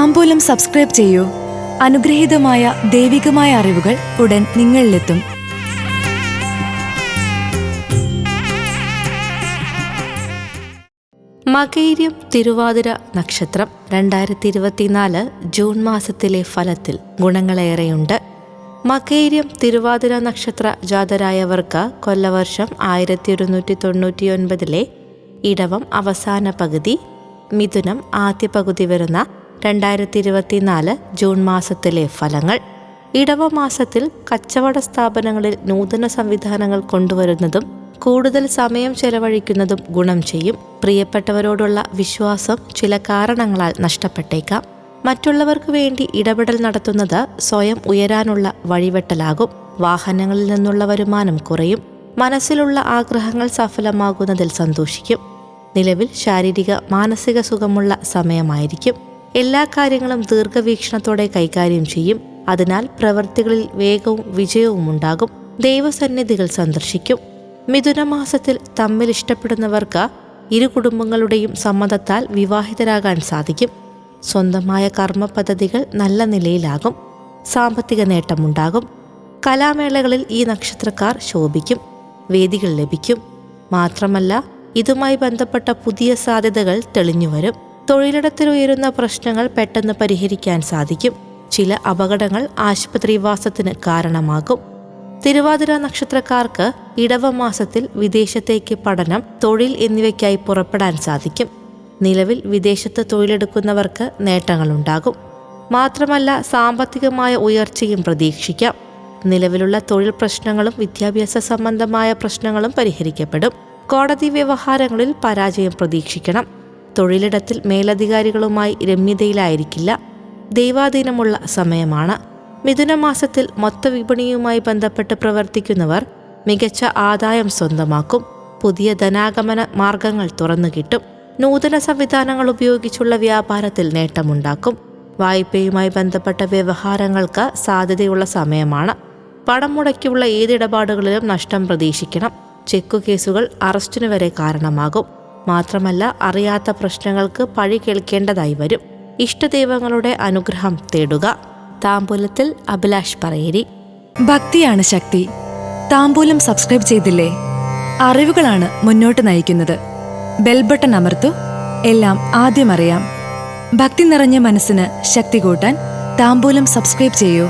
താമ്പൂലം subscribe ചെയ്യൂ. അനുഗ്രഹീതമായ ദൈവികമായ അറിവുകൾ ഉടൻ നിങ്ങളിലെത്തും. മകൈര്യം തിരുവാതിര നക്ഷത്രം രണ്ടായിരത്തി ഇരുപത്തിനാല് ജൂൺ മാസത്തിലെ ഫലത്തിൽ ഗുണങ്ങളേറെയുണ്ട്. മകൈര്യം തിരുവാതിര നക്ഷത്ര ജാതരായവർക്ക് കൊല്ലവർഷം ആയിരത്തി ഒരുന്നൂറ്റി തൊണ്ണൂറ്റി ഒൻപതിലെ ഇടവം അവസാന പകുതി മിഥുനം ആദ്യ പകുതി വരുന്ന രണ്ടായിരത്തി ഇരുപത്തിനാല് ജൂൺ മാസത്തിലെ ഫലങ്ങൾ. ഇടവ മാസത്തിൽ കച്ചവട സ്ഥാപനങ്ങളിൽ നൂതന സംവിധാനങ്ങൾ കൊണ്ടുവരുന്നതും കൂടുതൽ സമയം ചെലവഴിക്കുന്നതും ഗുണം ചെയ്യും. പ്രിയപ്പെട്ടവരോടുള്ള വിശ്വാസം ചില കാരണങ്ങളാൽ നഷ്ടപ്പെട്ടേക്കാം. മറ്റുള്ളവർക്ക് വേണ്ടി ഇടപെടൽ നടത്തുന്നത് സ്വയം ഉയരാനുള്ള വഴിവെട്ടലാകും. വാഹനങ്ങളിൽ നിന്നുള്ള വരുമാനം കുറയും. മനസ്സിലുള്ള ആഗ്രഹങ്ങൾ സഫലമാകുന്നതിൽ സന്തോഷിക്കും. നിലവിൽ ശാരീരിക മാനസിക സുഖമുള്ള സമയമായിരിക്കും. എല്ലാ കാര്യങ്ങളും ദീർഘവീക്ഷണത്തോടെ കൈകാര്യം ചെയ്യും. അതിനാൽ പ്രവൃത്തികളിൽ വേഗവും വിജയവും ഉണ്ടാകും. ദൈവസന്നിധികൾ സന്ദർശിക്കും. മിഥുനമാസത്തിൽ തമ്മിൽ ഇഷ്ടപ്പെടുന്നവർക്ക് ഇരു കുടുംബങ്ങളുടെയും സമ്മതത്താൽ വിവാഹിതരാകാൻ സാധിക്കും. സ്വന്തമായ കർമ്മ പദ്ധതികൾ നല്ല നിലയിലാകും. സാമ്പത്തിക നേട്ടമുണ്ടാകും. കലാമേളകളിൽ ഈ നക്ഷത്രക്കാർ ശോഭിക്കും. വേദികൾ ലഭിക്കും. മാത്രമല്ല ഇതുമായി ബന്ധപ്പെട്ട പുതിയ സാധ്യതകൾ തെളിഞ്ഞുവരും തൊഴിലിടത്തിൽ ഉയരുന്ന പ്രശ്നങ്ങൾ പെട്ടെന്ന് പരിഹരിക്കാൻ സാധിക്കും. ചില അപകടങ്ങൾ ആശുപത്രിവാസത്തിന് കാരണമാകും. തിരുവാതിര നക്ഷത്രക്കാർക്ക് ഇടവമാസത്തിൽ വിദേശത്തേക്ക് പഠനം തൊഴിൽ എന്നിവയ്ക്കായി പുറപ്പെടാൻ സാധിക്കും. നിലവിൽ വിദേശത്ത് തൊഴിലെടുക്കുന്നവർക്ക് നേട്ടങ്ങളുണ്ടാകും. മാത്രമല്ല സാമ്പത്തികമായ ഉയർച്ചയും പ്രതീക്ഷിക്കാം. നിലവിലുള്ള തൊഴിൽ പ്രശ്നങ്ങളും വിദ്യാഭ്യാസ സംബന്ധമായ പ്രശ്നങ്ങളും പരിഹരിക്കപ്പെടും. കോടതി വ്യവഹാരങ്ങളിൽ പരാജയം പ്രതീക്ഷിക്കണം. തൊഴിലിടത്തിൽ മേലധികാരികളുമായി രമ്യതയിലായിരിക്കില്ല. ദൈവാധീനമുള്ള സമയമാണ്. മിഥുനമാസത്തിൽ മൊത്തവിപണിയുമായി ബന്ധപ്പെട്ട് പ്രവർത്തിക്കുന്നവർ മികച്ച ആദായം സ്വന്തമാക്കും. പുതിയ ധനാഗമന മാർഗങ്ങൾ തുറന്നു കിട്ടും. നൂതന സംവിധാനങ്ങൾ ഉപയോഗിച്ചുള്ള വ്യാപാരത്തിൽ നേട്ടമുണ്ടാക്കും. വായ്പയുമായി ബന്ധപ്പെട്ട വ്യവഹാരങ്ങൾക്ക് സാധ്യതയുള്ള സമയമാണ്. പണം മുടക്കിയുള്ള ഏതിടപാടുകളിലും നഷ്ടം പ്രതീക്ഷിക്കണം. ചെക്കു കേസുകൾ അറസ്റ്റിനു വരെ കാരണമാകും. മാത്രമല്ല അറിയാത്ത പ്രശ്നങ്ങൾക്ക് പഴി കേൾക്കേണ്ടതായി വരും. ഇഷ്ടദൈവങ്ങളുടെ അനുഗ്രഹം തേടുക. താമ്പൂലത്തിൽ അഭിലാഷ് പറയേരി. ഭക്തിയാണ് ശക്തി. താമ്പൂലം സബ്സ്ക്രൈബ് ചെയ്തില്ലേ? അറിവുകളാണ് മുന്നോട്ട് നയിക്കുന്നത്. ബെൽബട്ടൺ അമർത്തു. എല്ലാം ആദ്യം അറിയാം. ഭക്തി നിറഞ്ഞ മനസ്സിന് ശക്തി കൂട്ടാൻ താമ്പൂലം സബ്സ്ക്രൈബ് ചെയ്യൂ.